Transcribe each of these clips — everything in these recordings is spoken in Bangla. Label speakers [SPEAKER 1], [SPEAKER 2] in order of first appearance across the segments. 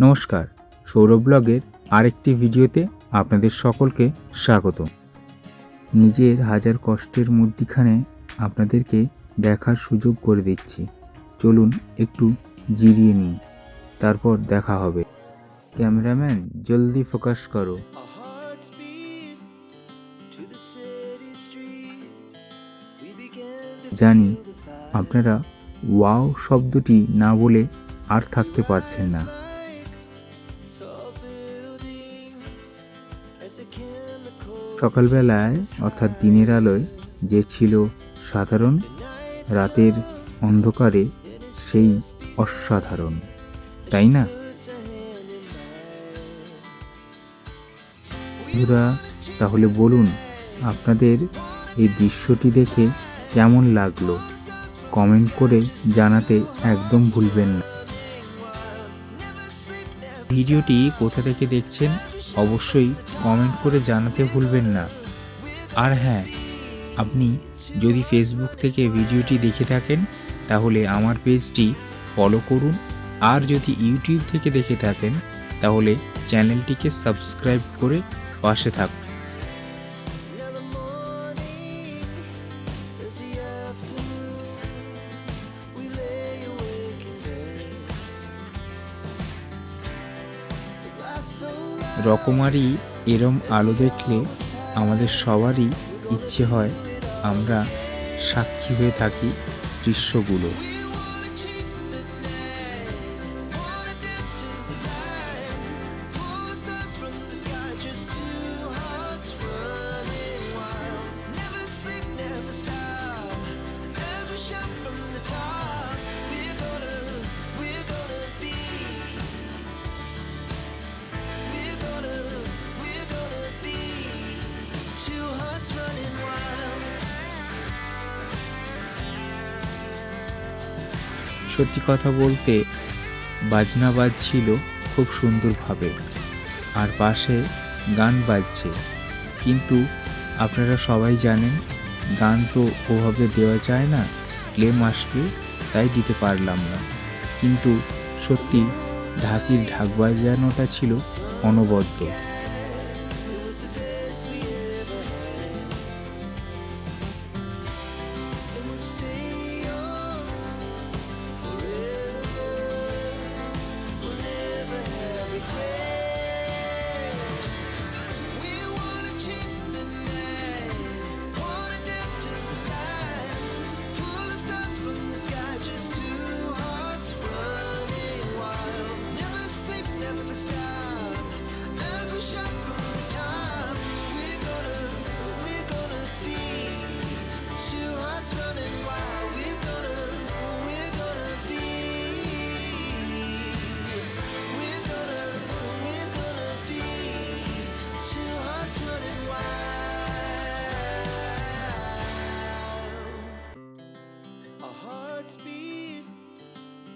[SPEAKER 1] নমস্কার সৌরভ ব্লগের আরেকটি ভিডিওতে আপনাদের সকলকে স্বাগত। নিজের হাজার কষ্টের মধ্যিখানে আপনাদেরকে দেখার সুযোগ করে দিচ্ছি। চলুন একটু জিরিয়ে নিই তারপর দেখা হবে। ক্যামেরাম্যান জলদি ফোকাস করো। জানি. আপনারা ওয়াও শব্দটি না বলে আর থাকতে পারছেন না। সকালবেলায়, অর্থাৎ দিনের আলোয়, যে ছিল সাধারণ, রাতের অন্ধকারে সেই অসাধারণ। তাই না. বন্ধুরা, তাহলে বলুন, আপনাদের এই দৃশ্যটি দেখে কেমন লাগল? কমেন্ট করে জানাতে একদম ভুলবেন না। ভিডিওটি কোথা থেকে দেখছেন? অবশ্যই কমেন্ট করে জানাতে ভুলবেন না। আর হ্যাঁ আপনি যদি ফেসবুক থেকে ভিডিওটি দেখে থাকেন, তাহলে আমার পেজটি ফলো করুন। আর যদি ইউটিউব থেকে দেখে থাকেন, তাহলে চ্যানেলটিকে সাবস্ক্রাইব করে পাশে থাকুন। রকমারি এরম আলো দেখলে আমাদের সবারই ইচ্ছে হয় আমরা সাক্ষী হয়ে থাকি দৃশ্যগুলো। সত্যি কথা বলতে বাজনা বাজছিল খুব সুন্দরভাবে। আর পাশে গান বাজছে। কিন্তু আপনারা সবাই জানেন, গান তো ওভাবে দেওয়া যায় না, ক্লেম আসবে, তাই দিতে পারলাম না। কিন্তু সত্যি ঢাকির ঢাক বাজানোটা ছিল অনবদ্য।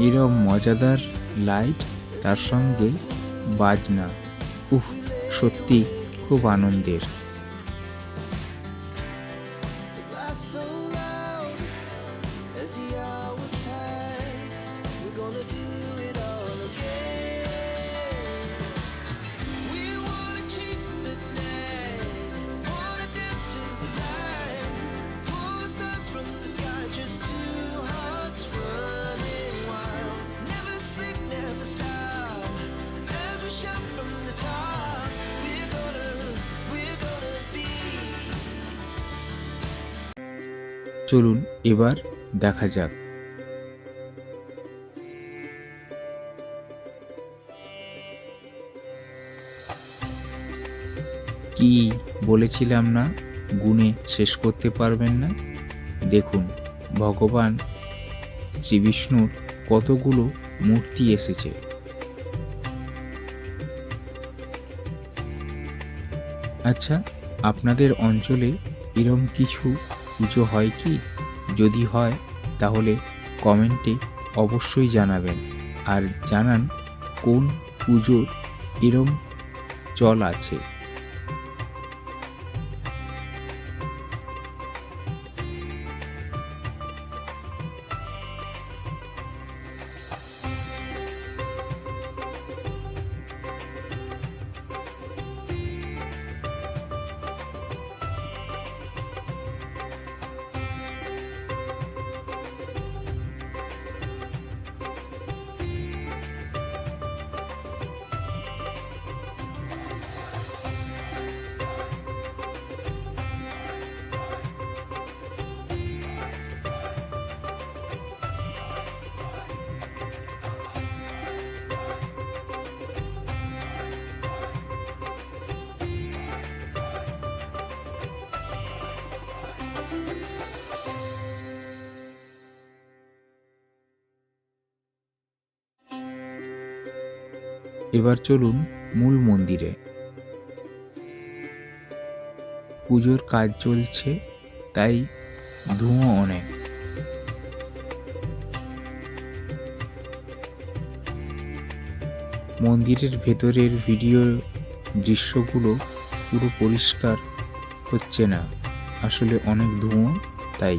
[SPEAKER 1] এরম মজাদার লাইট তার সঙ্গে বাজনা। উহ সত্যি খুব আনন্দের। চলুন এবার দেখা যাক। কি বলেছিলাম না? গুণে শেষ করতে পারবেন না? দেখুন, ভগবান শ্রী বিষ্ণুর কতগুলো মূর্তি এসেছে। আচ্ছা আপনাদের অঞ্চলে এরম কিছু পুজো হয় কি? যদি হয়, তাহলে কমেন্টে অবশ্যই জানাবেন। আর জানান কোন পুজোর এরম চল আছে। এবার চলুন মূল মন্দিরে। পুজোর কাজ চলছে, তাই ধুঁয়ো অনেক। মন্দিরের ভেতরের ভিডিও দৃশ্যগুলো পুরো পরিষ্কার হচ্ছে না। আসলে অনেক ধুঁয়ো, তাই।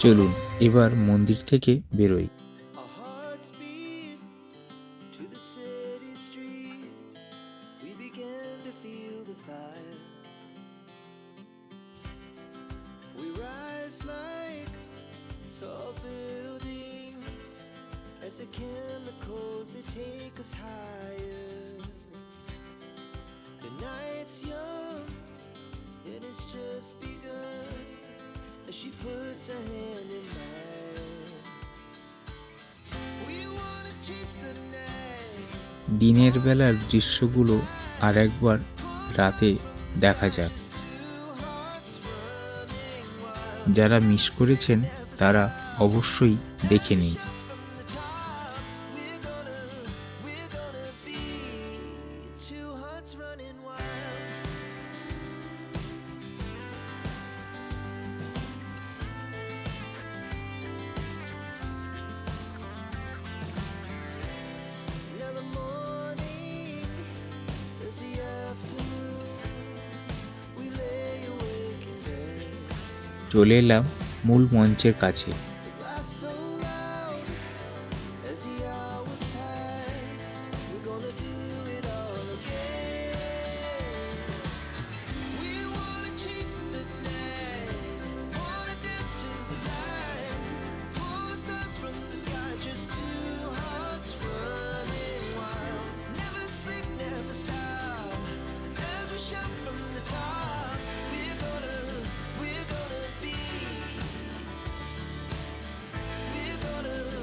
[SPEAKER 1] চলুন এবার মন্দির থেকে বেরোই
[SPEAKER 2] as the chemicals they take us higher. The night's young and it's just begun she puts her hand in mine.
[SPEAKER 1] দিনের বেলার দৃশ্যগুলো আর একবার রাতে দেখা যাক যারা মিস করেছেন, তারা অবশ্যই দেখে নিন চলে এলাম মূল মঞ্চের কাছে।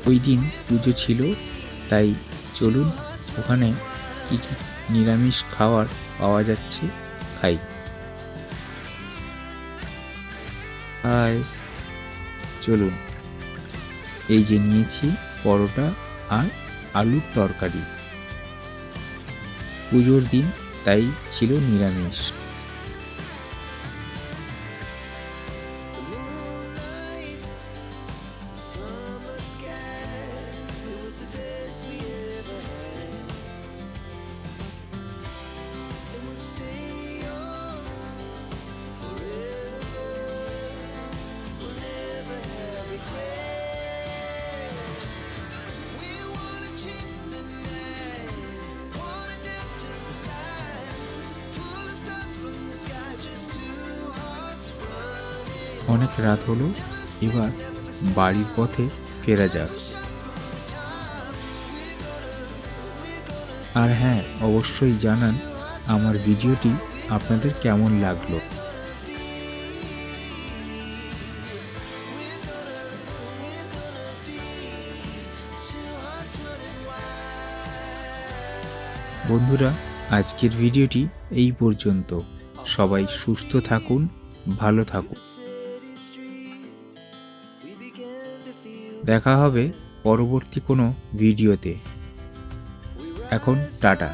[SPEAKER 1] ওই দিন পুজো ছিল, তাই চলুন ওখানে কি কি নিরামিষ খাওয়ার পাওয়া যাচ্ছে খাই। হাই চলুন, এই যে নিয়েছি পরোটা আর আলুর তরকারি। পুজোর দিন তাই ছিল নিরামিষ। অনেক রাত হলো, এবার বাড়ির পথে ফেরা যাক। আর হ্যাঁ অবশ্যই জানান আমার ভিডিওটি আপনাদের কেমন লাগল। বন্ধুরা, আজকের ভিডিওটি এই পর্যন্ত। সবাই সুস্থ থাকুন, ভালো থাকুন। দেখা হবে পরবর্তী কোনো ভিডিওতে। এখন টাটা।